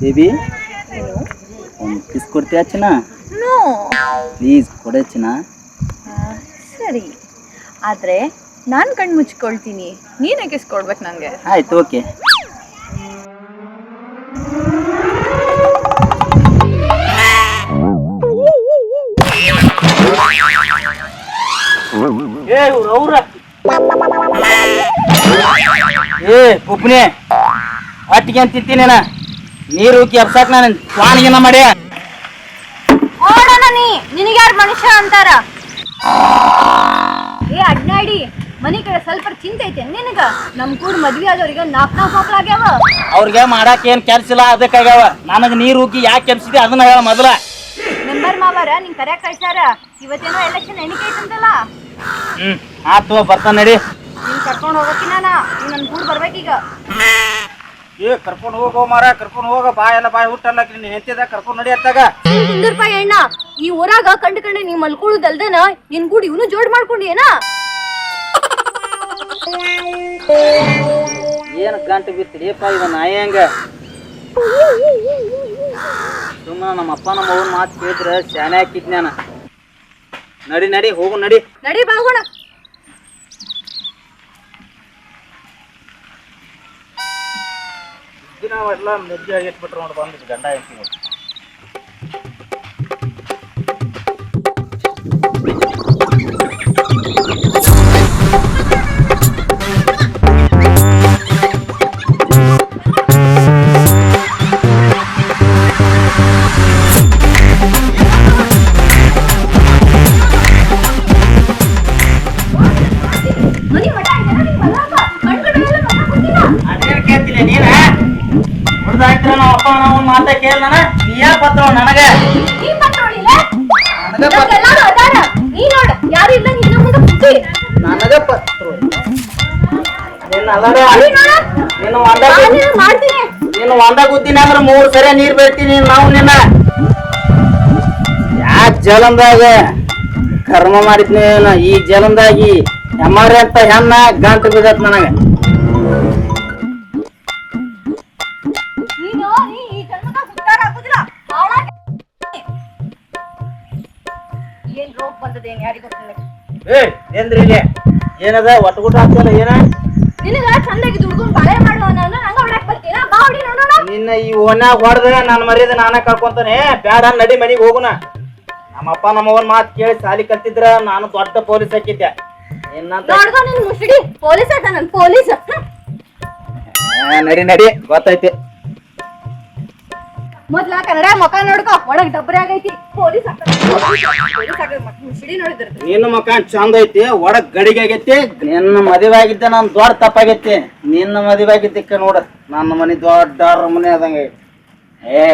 Baby? ಒಂದು kiss ಕೊಡ್ತೀಯ ಚಿನ್ನ ನೋ ಪ್ಲೀಸ್ ಕೊಡೆ ಚಿನ್ನ ಸರಿ. ಆದ್ರೆ ನಾನು ಕಣ್ಣು ಮುಚ್ಕೊಳ್ತೀನಿ. ನೀನೇ ಕಿಸ್ಕೊಡ್ಬೇಕು ನನಗೆ ಆಯ್ತು ಓಕೆ ಏ ಅವ್ರ? ಏ ಉಪ್ನೆ ಹೊಟ್ಟಿಗೆ ಅಂತ ತಿಂತೀನೇನ ನೀರು ಕೆಪ್ಸಾಕ್ ನಾನು ಸ್ವಾನಿಗೆನ ಮಾಡಿ ಓಡೋಣ ನೀ ನಿನಗೆ ಯಾರು ಮನುಷ್ಯ ಅಂತಾರ? ಏ ಅಡ್ನಾಡಿ ಮನಿ ಕಡೆ ಸ್ವಲ್ಪ ಚಿಂತೆ ಐತೆ ನಿನಗ? ನಮ್ ಕೂಡ ಮದ್ವಿ ಆದವ್ರಿಗೆ ನಾಲ್ಕು ನಾಲ್ಕು ಮಕ್ಳಾಗ್ಯಾವ ಅವ್ರಿಗೆ ಮಾಡಾಕ ಏನ್ ಕೆಲ್ಸ ಇಲ್ಲ ಅದಕ್ಕಾಗ್ಯಾವ ನನಗೆ ನೀರು ಉಕ್ಕಿ ಯಾಕೆ ಕೆಲ್ಸಿದೆ ಅದನ್ನ ಹೇಳ ಮೊದಲ. ಮೆಂಬರ್ ಮಾವಾರ ನಿನ್ ಕರ್ಯಾಕ್ ಕಳ್ಸಾರ ಇವತ್ತೇನೋ ಎಲೆಕ್ಷನ್ ಎಣಿಕೆ ಐತಂತಲ್ಲ ಹ್ಮ್ ಆತು ಬರ್ತಾನ ನಡಿ. ನೀನ್ ಕರ್ಕೊಂಡ್ ಹೋಗಕ್ಕಿನ ನೀನ್ ನನ್ ಕೂಡ ಬರ್ಬೇಕೀಗ. ಏ ಕರ್ಕೊಂಡು ಹೋಗೋ ಮಾರ ಕರ್ಕೊಂಡು ಹೋಗ ಬಾ ಎಲ್ಲ ಬಾಯ್ ಹುಟ್ಟಲ್ಲ ನೀನ್ ಹೆಂತಿದ ಕರ್ಕೊಂಡು ನಡಿ ಅತ್ತಾಗ ಅಣ್ಣ ಈ ಊರಾಗ ಕಂಡು ಕಂಡು ನೀ ಮಲ್ಕೊಳ್ಳೋದಲ್ದನ ನಿನ್ ಕೂಡ ಇವನು ಜೋಡ್ ಏನ ಏನ್ ಗಂಟು ಬಿತ್ತಿಡಿಯಪ್ಪ ಇವ ನಾಯಿ ಸುಮ್ಮನೆ ಸುಮ್ಮ ನಮ್ಮ ಅಪ್ಪ ನಮ್ಮ ಅವ್ನ ಮಾತು ಕೇಳಿದ್ರೆ ಶಾನೆ ಹಾಕಿದ್ನ ನಾನು ನಡಿ ನಡಿ ಹೋಗು ನಡಿ. ನಡಿ ಬಾಗೋಣ ದಿನ ಎಲ್ಲ ಮೆಜ್ಜೆ ಆಗಿಟ್ಬಿಟ್ರು ನೋಡಿ ನಮ್ಮ ಅಪ್ಪ ನಾವು ಮಾತ ಕೇಳ್ದನ ನೀ ಯಾಕೆ ಪತ್ರ ನನಗೆ ನೀ? ನನಗ ಪತ್ರ ಅದಾರ. ನೀ ನೋಡ್, ಯಾರು ಇಲ್ಲ ನಿನ್ನ ಮುಂದೆ ಕುಂತಿ. ನನಗ ಪತ್ರ ನಿನ್ನ ಅಲ್ಲಡ ಅಲ್ಲಿ ನೋಡ, ನಿನ್ನ ಒಂದ ಮಾಡ್ತೀನಿ. ನೀನು ಒಂದ ಗುದ್ದಿನ ಅಂದ್ರೆ ಮೂರು ಸರಿ ನೀರು ಬೇಡ್ತೀನಿ ನಾವು ನಿನ್ನ ಯಾಕೆ ಜಲಂದಾಗ ಕರ್ಮ ಮಾಡಿದ್ನಿ ನಾ ಈ ಜಲಂದಾಗಿ ಎಮ್ಮಾರಿ ಅಂತ ಹೆಣ್ಣ ಗಂಟು ಬಿದ್ದತ್ ನನಗೆ ಏನ್ ರೋಗ ಬಂದದೇನ್ ಯಾರಿಗ್. ಏ ಏನ್ರಿ ಇಲ್ಲಿ? ಏನದ? ಒಟ್ಟುಗುಟ ಆಗ್ತಲ್ಲ ಏನ? ನಿನಗ ಚಂದಾಗಿ ದುಡ್ಕೊಂಡ್ ಬಾಳೆ ಮಾಡುವ ನಾನು ನಂಗ ಹೊಡ್ಯಾಕ್ ಬರ್ತೀನ ಬಾ ಹೊಡಿ ನೋಡೋಣ. ನಿನ್ನ ಈ ಓನ್ಯಾಗ ಹೊಡೆದ ನಾನು ಮರ್ಯಾದ ನಾನೇ ಕಳ್ಕೊಂತಾನೆ. ಬ್ಯಾಡ ನಡಿ ಮನಿಗೆ ಹೋಗುನ. ನಮ್ಮಪ್ಪ ನಮ್ಮವನ್ ಮಾತು ಕೇಳಿ ಸಾಲಿ ಕಲ್ತಿದ್ರ ನಾನು ದೊಡ್ಡ ಪೊಲೀಸ್ ಹಾಕಿದ್ದೆ ಇನ್ನಂತ ನೋಡ್ಕೊ ನಿನ್ ಮುಸುಡಿ ಪೊಲೀಸ್ ನನ್ ಪೊಲೀಸ್? ಹಾ, ನಡಿ ನಡಿ. ಗೊತ್ತೈತಿ ಮೊದ್ಲ ಕನ್ನಡ ಮಕ ನೋಡ್ಕೊ ಒಳಗ್ ಡಬ್ರಿ ಆಗೈತಿ. ಪೊಲೀಸ್ ನೋಡಿದ್ರ ನಿನ್ನ ಮಕ ಚಂದ ಐತಿ ಒಳಗ್ ಗಡಿಗೆ ಆಗೈತಿ. ನಿನ್ನ ಮದುವೆ ಆಗಿದ್ದೆ ನನ್ ದೊಡ್ಡ ತಪ್ಪಾಗೈತಿ. ನಿನ್ನ ಮದುವೆ ಆಗಿದ್ದಕ್ಕೆ ನೋಡ ನನ್ನ ಮನೆ ದೊಡ್ಡ ಮನೆ ಆದಂಗ. ಏ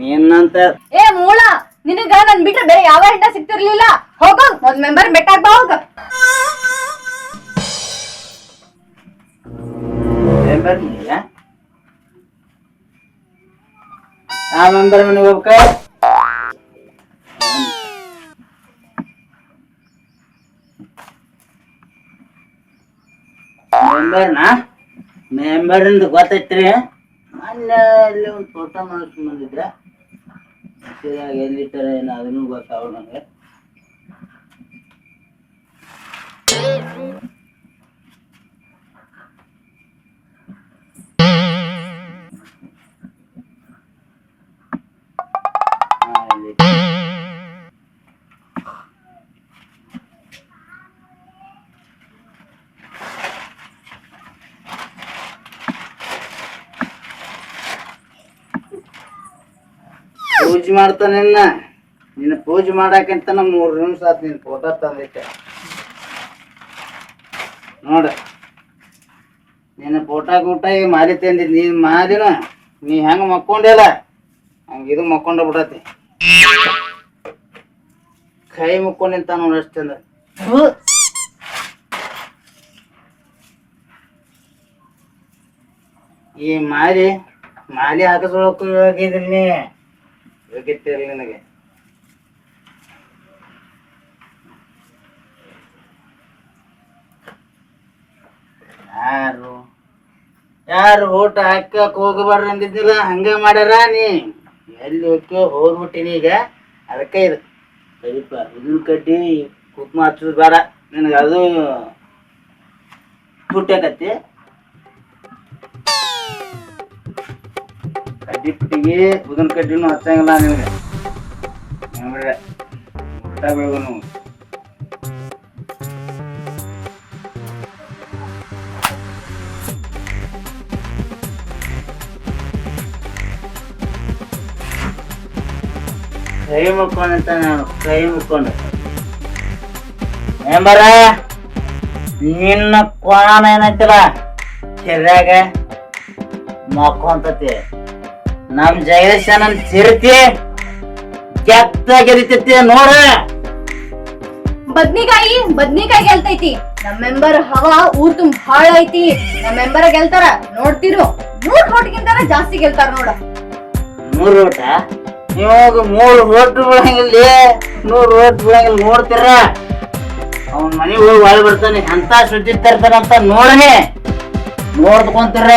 ನಿನ್ನಂತ ಏ ಮೂಳ ನಿನಗ ನನ್ ಬಿಟ್ರೆ ಬೇರೆ ಯಾವ ಹೆಂಡ ಸಿಗ್ತಿರ್ಲಿಲ್ಲ? ಹೋಗೋ ಒಂದ್ ಮೆಂಬರ್ ಬೆಟ್ಟಾಗ್ ಬಾ ಹೋಗ. ಏನ್ ಬರ್ಲಿಲ್ಲ? ಮೆಂಬರ್ ಮನೆಗೆ ಹೋಗ್ಬೇಕ? ಮೆಂಬರ್ನ ಮೆಂಬರಿಂದ ಗೊತ್ತೈತ್ರಿ? ಮೊನ್ನೆ ಅಲ್ಲಿ ಒಂದು ಫೋಟೋ ಮಾಡಿಸ್ಕೊಂಡ್ ಸರಿಯಾಗಿ ಎಲ್ಲಿಟ್ಟಾರ ಏನೋ ಅದನ್ನು ಗೊತ್ತಾವ ನನಗೆ. ಪೂಜೆ ಮಾಡ್ತಾನೆ ನಿನ್ನ ಪೂಜೆ ಮಾಡಾಕಂತ ನಮ್ಮ ಮೂರು ನಿಮಿಷ ಆತ್ ನಿನ್ ಫೋಟೋ ತಂದೈತೆ ನೋಡ. ನಿನ್ನ ಫೋಟೋ ಗೂಟ ಈಗ ಮಾರಿ ತಂದಿದ್ ನೀನ್ ಮಾರಿನ ನೀ ಹೆಂಗ ಮಕ್ಕೊಂಡಿಲ್ಲ? ಹಂಗ ಇದು ಮಕ್ಕೊಂಡ ಬಿಡತಿ ಕೈ ಮುಕ್ಕೊಂಡಿಂತ ನೋಡ ಅಷ್ಟಂದ ಈ ಮಾರಿ ಮಾಲಿ ಹಾಕಿಸ್ಕೊಳಕ್ಕೂ ಹೋಗಿದ್ರಿ ನೀ. ಇಲ್ಲ ನಿನಗೆ. ಯಾರು? ಯಾರು ಊಟ ಹಾಕಕ್ ಹೋಗಬಾರ್ದು ಅಂದಿದ್ದಿಲ್ಲ? ಹಂಗ ಮಾಡ್ಯಾರ ನೀ? ಎಲ್ಲಿ ಹೋಗ್ತೀವೋ ಹೋಗ್ಬಿಟ್ಟಿನಿ ಈಗ. ಅದಕ್ಕೆ ಇದು. ಸರಿಪ ಇದನ್ ಕಡ್ಡಿ ಕುಕ್ಮ ಹಚ್ಚೋದು ಬೇಡ. ನಿನಗೆ ಅದು ತುಟ್ಟಾಕತ್ತಿ ಪುಟ್ಟಿಗೆ ಉದನ್ ಕಡ್ಡಿನೂ ಹಚ್ಚಂಗಿಲ್ಲ ನಿಮಗೆ. ನೋಡ್ರೆ ಊಟ ಬೇಕು ನೀವು. ಕೈ ಮುಕ್ಕೊಂಡಂತ ನಾನು, ಕೈ ಮುಕ್ಕೊಂಡು. ಏಂಬರ, ನಿನ್ನ ಕೋಣ ಏನಂತಿಲ್ಲ? ಕೆರ್ಯಾಗ ಮಕ್ಕೊಂತತಿ. ನಮ್ ಜಗದೀಶ ನನ್ ಕೆತ್ತ ಗೆದಿತೈತಿ ನೋಡ. ಬದ್ನಿಕಾಯಿ ಬದ್ನಿಕಾಯಿ ಗೆಲ್ತೈತಿ. ನಮ್ ಮೆಂಬರ್ ಹವಾ ಊರ್ ತುಂಬ ಹಾಳ ಐತಿ. ನಮ್ ಮೆಂಬರ್ ಗೆಲ್ತಾರ ನೋಡ್ತಿರು. ಮೂರ್ ಹೋಟ್ಗಿಂತಾರ ಜಾಸ್ತಿ ಗೆಲ್ತಾರ ನೋಡ. ಮೂರು ಓಟ? ಇವಾಗ ಮೂರು ಓಟ್ ಬೀಳಂಗಿಲ್ಲ ನೂರು ಓಟ್ ಬೀಳಂಗಿಲ್ಲ ನೋಡ್ತೀರ? ಅವನ್ ಮನೆಗೆ ಹೋಗಿ ಒಳಗೆ ಬರ್ತಾನೆ ಅಂತ ಸುದ್ದಿ ತರ್ತಾನಂತ ನೋಡನೆ. ನೋಡ್ಕೊಂತೀರ.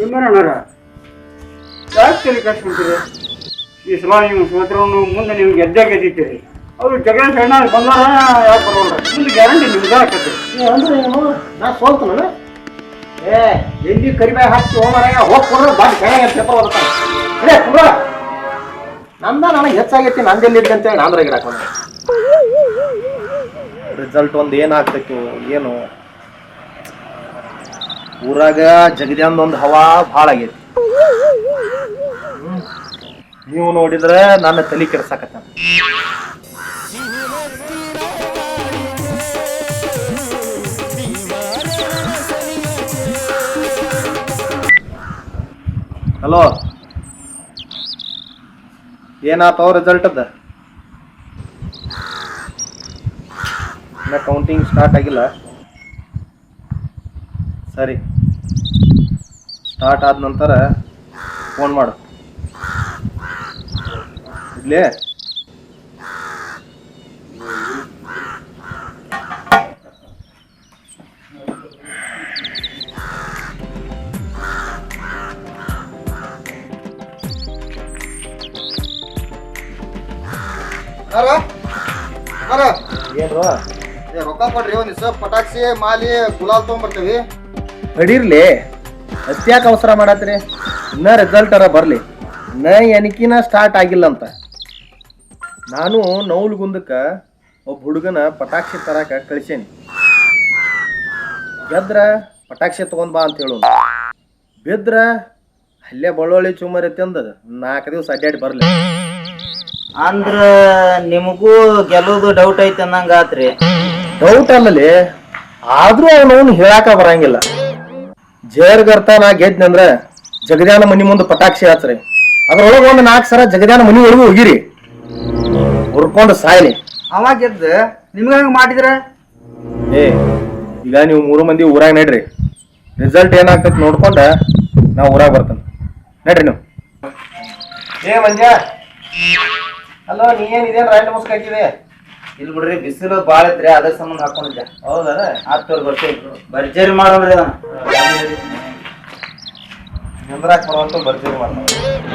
ವಿಮರಣರ ಯಾಕೆ ತಲೆ ಕಟ್ಕೊಂತೀರಿ ಈ ಸಲ ನೀವು ಸೋತ್ರವನ್ನು ಮುಂದೆ ನೀವು ಗೆದ್ದೇ ಗೆದ್ದಿದ್ದೀರಿ. ಅವರು ಜಗಳ ಸಣ್ಣ ಬಂದಾರ ಯಾಕೆ ಬರೋಲ್ಲ ಮುಂದೆ ಗ್ಯಾರಂಟಿ ನಿಮ್ಗೆ ಆಕತ್ತೆ ಅಂದ್ರೆ ಏನು ನಾ ಸೋಲ್ತನಲ್ಲ? ಏ ಎಲ್ಲಿ ಕರಿಬಾಯಿ ಹಾಕಿ ಹೋಮರಾಯ ಹೋಗಿ ಕೊಡೋ ಬಾಡಿ ಕೈಯಾಗ ಪೇಪರ್ ಓದ್ತಾನೆ. ಅದೇ ನಮ್ದ ನನಗೆ ಹೆಚ್ಚಾಗೈತಿ ನಂದೆಲ್ಲಿ ಅಂತೇಳಿ ನಾನು ರಗಡ ರಿಸಲ್ಟ್ ಒಂದು ಏನಾಗ್ತೈತಿ ಏನು? ಊರಾಗ ಜಗದ್ಯಾಂದ ಒಂದು ಹವಾ ಭಾಳ ಆಗೈತಿ. ನೀವು ನೋಡಿದ್ರೆ ನನ್ನ ತಲೆ ಕೆಡ್ಸಾಕತ್ತ. ಹಲೋ. ಏನಾತವ ರಿಸಲ್ಟ್ ಅದ? ಕೌಂಟಿಂಗ್ ಸ್ಟಾರ್ಟ್ ಆಗಿಲ್ಲ. ಸರಿ. ಸ್ಟಾರ್ಟ್ ಆದ ನಂತರ ಫೋನ್ ಮಾಡು. ಇಡ್ಲಿ? ಏ ರೊಕ್ಕ ಕೊಡ್ರಿ ಒಂದ್ ದಿವಸ ಪಟಾಕ್ಷಿ ಮಾಲಿ ಗುಲಾಲ್ ತೊಗೊಂಬರ್ತೀವಿ. ನಡೀರ್ಲಿ. ಅತ್ಯಾಕೆ ಅವಸರ ಮಾಡತ್ರಿ? ಇನ್ನ ರಿಸಲ್ಟ್ ಅರ ಬರ್ಲಿ. ನ ಎನಿಕಿನ ಸ್ಟಾರ್ಟ್ ಆಗಿಲ್ಲ ಅಂತ ನಾನು ನೌಲ್ಗುಂದಕ್ಕ ಒಬ್ಬ ಹುಡುಗನ ಪಟಾಕ್ಷಿ ತರಾಕ ಕಳಿಸೇನಿ. ಗೆದ್ರ ಪಟಾಕ್ಷಿ ತಗೊಂಡ್ ಬಾ ಅಂತ ಹೇಳು. ಬಿದ್ರ ಅಲ್ಲೇ ಬಳ್ಳೊಳ್ಳಿ ಚುಮ್ಮರಿ ಅಂದದ ನಾಲ್ಕು ದಿವಸ ಅಡ್ಡಾಡಿ ಬರ್ಲಿ. ಅಂದ್ರ ನಿಮಗೂ ಗೆಲ್ಲೋದು ಡೌಟ್ ಐತೆ ಅನ್ನಂಗಾತ್ರಿ ಡೌಟ್ ಅಲ್ಲಲ್ಲಿ ಆದ್ರೂ ಅವನವನು ಹೇಳಾಕ ಬರಂಗಿಲ್ಲ. ಜೇರ್ಗರ್ತ ನಾ ಗೆದ್ನಂದ್ರ ಜಗದಾನ ಮನಿ ಮುಂದೆ ಪಟಾಕ್ಷಿ ಹಚ್ರಿ. ಅದ್ರೊಳಗ ಒಂದು ನಾಲ್ಕು ಸರ ಜಗದಾನ ಮನಿ ಒಳಗೂ ಹೋಗಿರಿ. ಹುರ್ಕೊಂಡು ಸಾಯ್ಲಿ. ಅವಾಗ ಗೆದ್ದ ನಿಮ್ಗೆ ಹಂಗ ಮಾಡಿದ್ರ? ಏ ಈಗ ನೀವು ಮೂರು ಮಂದಿ ಊರಾಗ ನಡ್ರಿ. ರಿಸಲ್ಟ್ ಏನಾಗ್ತೈತಿ ನೋಡ್ಕೊಂಡ ನಾ ಊರಾಗ ಬರ್ತೇನೆ. ನಡ್ರಿ ನೀವು. ಏ ಮಂಜ ಅಲ್ಲ ನೀ ಏನ್ ಇದೇನ್ ರೈಟ್ ಮುಸ್ಕ್ ಹಾಕಿದೆ? ಇಲ್ಲಿ ಬಿಡ್ರಿ ಬಿಸಿಲು ಬಾಳ ಐತ್ರಿ ಅದ್ರ ಸಂಬಂಧ ಹಾಕೊಂಡಿದ್ದೆ. ಹೌದಾ ಆತ್ತವ್ರು ಬರ್ತೀವಿ ಭರ್ಜರಿ ಮಾಡೋಣ್ರಿ ಅದನ್ನ ನಿಂದ್ರಾಕ್ ಬರುವಂತ ಭರ್ಜರಿ ಮಾಡ್ತಾರೆ.